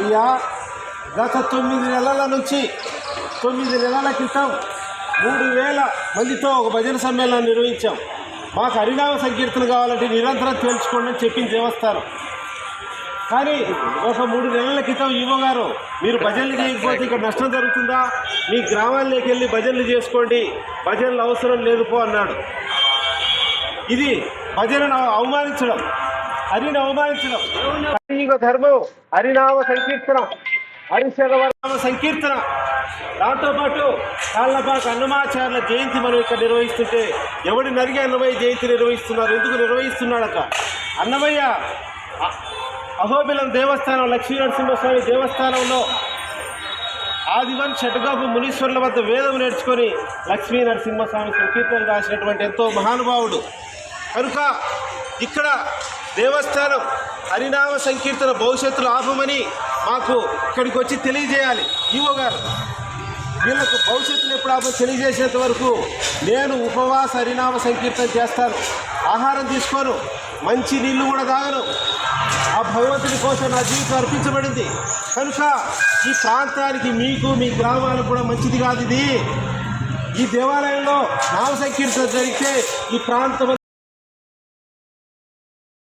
అయ్యా గత తొమ్మిది నెలల నుంచి తొమ్మిది నెలల క్రితం మూడు వేల మందితో ఒక భజన సమ్మేళనం నిర్వహించాం. మాకు హరినామ సంకీర్తన కావాలంటే నిరంతరం తేల్చుకోండి అని చెప్పింది దేవస్థానం. కానీ ఒక మూడు నెలల క్రితం ఈవో గారు మీరు భజనలు చేయకపోతే ఇక్కడ నష్టం జరుగుతుందా? మీ గ్రామాల్లోకి వెళ్ళి భజనలు చేసుకోండి భజనలు అవసరం లేదు పో అన్నాడు. ఇది భజనను అవమానించడం. హరిని అవమానించడం. ధర్మం హరినామ సంకీర్తనం హరిశగవనామ సంకీర్తన. దాంతోపాటు కాళ్ళపాక అన్నమాచార్యుల జయంతి మనం ఇక్కడ నిర్వహిస్తుంటే ఎవడి నరిగి అన్నమయ్య జయంతి నిర్వహిస్తున్నారు? ఎందుకు నిర్వహిస్తున్నాడట? అన్నమయ్య అహోబిలం దేవస్థానం లక్ష్మీ నరసింహస్వామి దేవస్థానంలో ఆదివన్ షటకాపు మునీశ్వరుల వద్ద వేదం నేర్చుకొని లక్ష్మీ నరసింహస్వామి సంకీర్తన రాసినటువంటి ఎంతో మహానుభావుడు కనుక ఇక్కడ దేవస్థానం హరినామ సంకీర్తన భవిష్యత్తులో ఆపమని మాకు ఇక్కడికి వచ్చి తెలియజేయాలి. ఈవో గారు వీళ్ళకు భవిష్యత్తులో ఎప్పుడు ఆపం తెలియజేసేంత వరకు నేను ఉపవాస హరినామ సంకీర్తన చేస్తాను. ఆహారం తీసుకోను మంచి నీళ్ళు కూడా తాగను. ఆ భగవంతుని కోసం నా జీవితం అర్పించబడింది. కనుక ఈ ప్రాంతానికి మీకు మీ గ్రామాలకు కూడా మంచిది కాదు ఇది. ఈ దేవాలయంలో నామ సంకీర్తన జరిగితే ఈ ప్రాంతం